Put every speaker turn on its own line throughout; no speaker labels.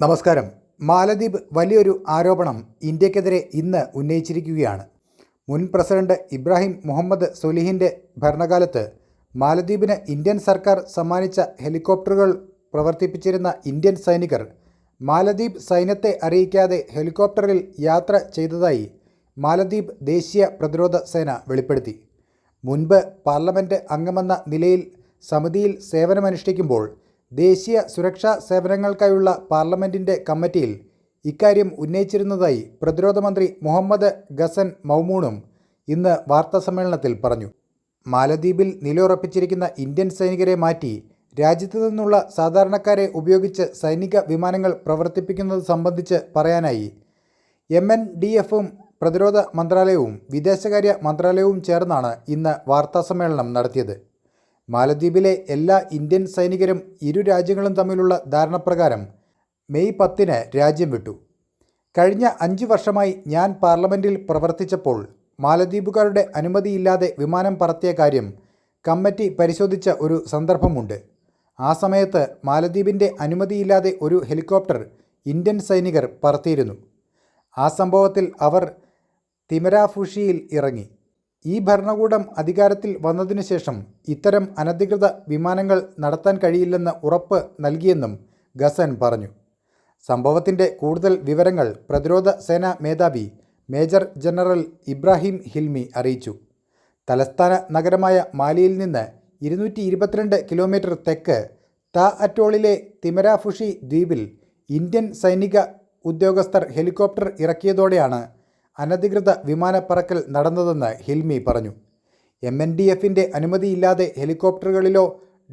നമസ്കാരം. മാലദ്വീപ് വലിയൊരു ആരോപണം ഇന്ത്യക്കെതിരെ ഇന്ന് ഉന്നയിച്ചിരിക്കുകയാണ്. മുൻ പ്രസിഡന്റ് ഇബ്രാഹിം മുഹമ്മദ് സൊലിഹിന്റെ ഭരണകാലത്ത് മാലദ്വീപിന് ഇന്ത്യൻ സർക്കാർ സമ്മാനിച്ച ഹെലികോപ്റ്ററുകൾ പ്രവർത്തിപ്പിച്ചിരുന്ന ഇന്ത്യൻ സൈനികർ മാലദ്വീപ് സൈന്യത്തെ അറിയിക്കാതെ ഹെലികോപ്റ്ററിൽ യാത്ര ചെയ്തതായി മാലദ്വീപ് ദേശീയ പ്രതിരോധ സേന വെളിപ്പെടുത്തി. മുൻപ് പാർലമെന്റ് അംഗമെന്ന നിലയിൽ സമിതിയിൽ സേവനമനുഷ്ഠിക്കുമ്പോൾ ദേശീയ സുരക്ഷാ സേവനങ്ങൾക്കായുള്ള പാർലമെന്റിന്റെ കമ്മിറ്റിയിൽ ഇക്കാര്യം ഉന്നയിച്ചിരുന്നതായി പ്രതിരോധ മന്ത്രി മുഹമ്മദ് ഗസൻ മൗമൂണും ഇന്ന് വാർത്താസമ്മേളനത്തിൽ പറഞ്ഞു. മാലദ്വീപിൽ നിലയുറപ്പിച്ചിരിക്കുന്ന ഇന്ത്യൻ സൈനികരെ മാറ്റി രാജ്യത്തു നിന്നുള്ള സാധാരണക്കാരെ ഉപയോഗിച്ച് സൈനിക വിമാനങ്ങൾ പ്രവർത്തിപ്പിക്കുന്നത് സംബന്ധിച്ച് പറയാനായി എം എൻ ഡി എഫും പ്രതിരോധ മന്ത്രാലയവും വിദേശകാര്യ മന്ത്രാലയവും ചേർന്നാണ് ഇന്ന് വാർത്താസമ്മേളനം നടത്തിയത്. മാലദ്വീപിലെ എല്ലാ ഇന്ത്യൻ സൈനികരും ഇരു രാജ്യങ്ങളും തമ്മിലുള്ള ധാരണപ്രകാരം മെയ് പത്തിന് രാജ്യം വിട്ടു. കഴിഞ്ഞ അഞ്ച് വർഷമായി ഞാൻ പാർലമെന്റിൽ പ്രവർത്തിച്ചപ്പോൾ മാലദ്വീപുകാരുടെ അനുമതിയില്ലാതെ വിമാനം പറത്തിയ കാര്യം കമ്മിറ്റി പരിശോധിച്ച ഒരു സന്ദർഭമുണ്ട്. ആ സമയത്ത് മാലദ്വീപിന്റെ അനുമതിയില്ലാതെ ഒരു ഹെലികോപ്റ്റർ ഇന്ത്യൻ സൈനികർ പറത്തിയിരുന്നു. ആ സംഭവത്തിൽ അവർ തിമരാഫുഷിയിൽ ഇറങ്ങി. ഈ ഭരണകൂടം അധികാരത്തിൽ വന്നതിനു ശേഷം ഇത്തരം അനധികൃത വിമാനങ്ങൾ നടത്താൻ കഴിയില്ലെന്ന് ഉറപ്പ് നൽകിയെന്നും ഗസൻ പറഞ്ഞു. സംഭവത്തിന്റെ കൂടുതൽ വിവരങ്ങൾ പ്രതിരോധ സേനാ മേധാവി മേജർ ജനറൽ ഇബ്രാഹിം ഹിൽമി അറിയിച്ചു. തലസ്ഥാന നഗരമായ മാലിയിൽ നിന്ന് ഇരുന്നൂറ്റി ഇരുപത്തിരണ്ട് കിലോമീറ്റർ തെക്ക് ത അറ്റോളിലെ തിമരാഫുഷി ദ്വീപിൽ ഇന്ത്യൻ സൈനിക ഉദ്യോഗസ്ഥർ ഹെലികോപ്റ്റർ ഇറക്കിയതോടെയാണ് അനധികൃത വിമാനപ്പറക്കൽ നടന്നതെന്ന് ഹിൽമി പറഞ്ഞു. എം എൻ ഡി എഫിന്റെ അനുമതിയില്ലാതെ ഹെലികോപ്റ്ററുകളിലോ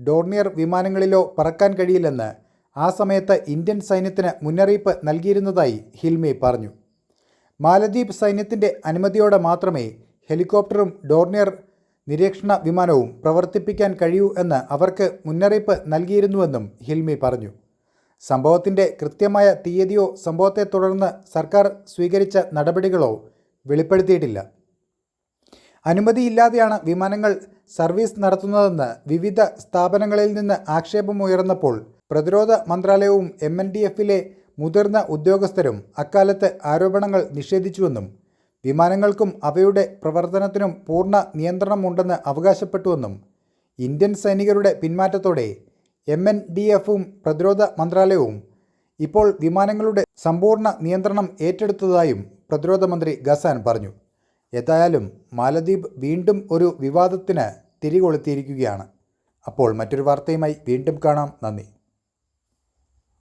ഡോർണിയർ വിമാനങ്ങളിലോ പറക്കാൻ കഴിയില്ലെന്ന് ആ സമയത്ത് ഇന്ത്യൻ സൈന്യത്തിന് മുന്നറിയിപ്പ് നൽകിയിരുന്നതായി ഹിൽമി പറഞ്ഞു. മാലദ്വീപ് സൈന്യത്തിന്റെ അനുമതിയോടെ മാത്രമേ ഹെലികോപ്റ്ററും ഡോർണിയർ നിരീക്ഷണ വിമാനവും പ്രവർത്തിപ്പിക്കാൻ കഴിയൂ എന്ന് അവർക്ക് മുന്നറിയിപ്പ് നൽകിയിരുന്നുവെന്നും ഹിൽമി പറഞ്ഞു. സംഭവത്തിന്റെ കൃത്യമായ തീയതിയോ സംഭവത്തെ തുടർന്ന് സർക്കാർ സ്വീകരിച്ച നടപടികളോ വെളിപ്പെടുത്തിയിട്ടില്ല. അനുമതിയില്ലാതെയാണ് വിമാനങ്ങൾ സർവീസ് നടത്തുന്നതെന്ന് വിവിധ സ്ഥാപനങ്ങളിൽ നിന്ന് ആക്ഷേപമുയർന്നപ്പോൾ പ്രതിരോധ മന്ത്രാലയവും എം എൻ ഡി എഫിലെ മുതിർന്ന ഉദ്യോഗസ്ഥരും അക്കാലത്ത് ആരോപണങ്ങൾ നിഷേധിച്ചുവെന്നും വിമാനങ്ങൾക്കും അവയുടെ പ്രവർത്തനത്തിനും പൂർണ നിയന്ത്രണമുണ്ടെന്ന് അവകാശപ്പെട്ടുവെന്നും ഇന്ത്യൻ സൈനികരുടെ പിന്മാറ്റത്തോടെ എം എൻ ഡി എഫും പ്രതിരോധ മന്ത്രാലയവും ഇപ്പോൾ വിമാനങ്ങളുടെ സമ്പൂർണ നിയന്ത്രണം ഏറ്റെടുത്തതായും പ്രതിരോധ മന്ത്രി ഗസാൻ പറഞ്ഞു. ഏതായാലും മാലദ്വീപ് വീണ്ടും ഒരു വിവാദത്തിന് തിരികൊളുത്തിയിരിക്കുകയാണ്. അപ്പോൾ മറ്റൊരു വാർത്തയുമായി വീണ്ടും കാണാം. നന്ദി.